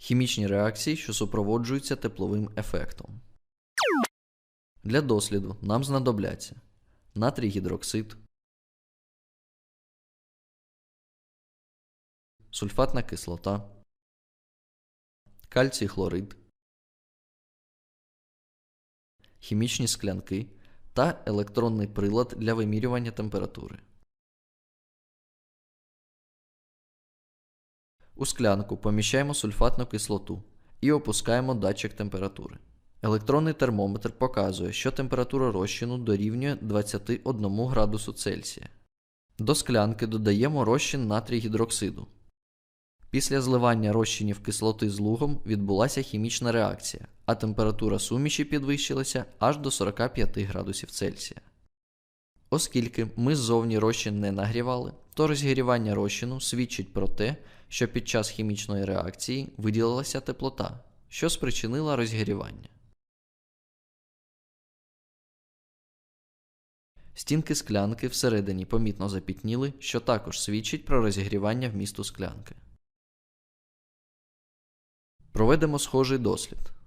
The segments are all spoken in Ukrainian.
Хімічні реакції, що супроводжуються тепловим ефектом. Для досліду нам знадобляться натрій гідроксид, сульфатна кислота, кальцій хлорид, хімічні склянки та електронний прилад для вимірювання температури. У склянку поміщаємо сульфатну кислоту і опускаємо датчик температури. Електронний термометр показує, що температура розчину дорівнює 21 градусу Цельсія. До склянки додаємо розчин натрій гідроксиду. Після зливання розчинів кислоти з лугом відбулася хімічна реакція, а температура суміші підвищилася аж до 45 градусів Цельсія. Оскільки ми ззовні розчин не нагрівали, то розігрівання розчину свідчить про те, що під час хімічної реакції виділилася теплота, що спричинила розігрівання. Стінки склянки всередині помітно запітніли, що також свідчить про розігрівання вмісту склянки. Проведемо схожий дослід.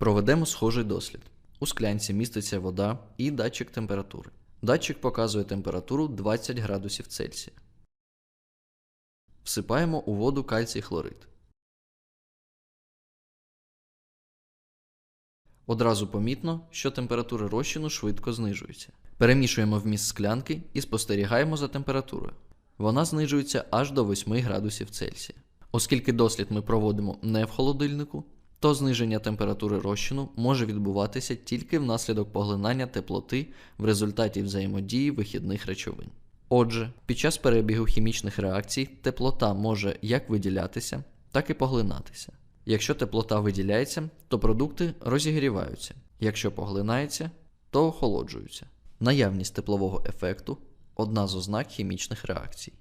Проведемо схожий дослід. У склянці міститься вода і датчик температури. Датчик показує температуру 20 градусів Цельсія. Всипаємо у воду кальцій хлорид. Одразу помітно, що температура розчину швидко знижується. Перемішуємо вміст склянки і спостерігаємо за температурою. Вона знижується аж до 8 градусів Цельсія. Оскільки дослід ми проводимо не в холодильнику, то зниження температури розчину може відбуватися тільки внаслідок поглинання теплоти в результаті взаємодії вихідних речовин. Отже, під час перебігу хімічних реакцій теплота може як виділятися, так і поглинатися. Якщо теплота виділяється, то продукти розігріваються, якщо поглинається, то охолоджуються. Наявність теплового ефекту одна з ознак хімічних реакцій.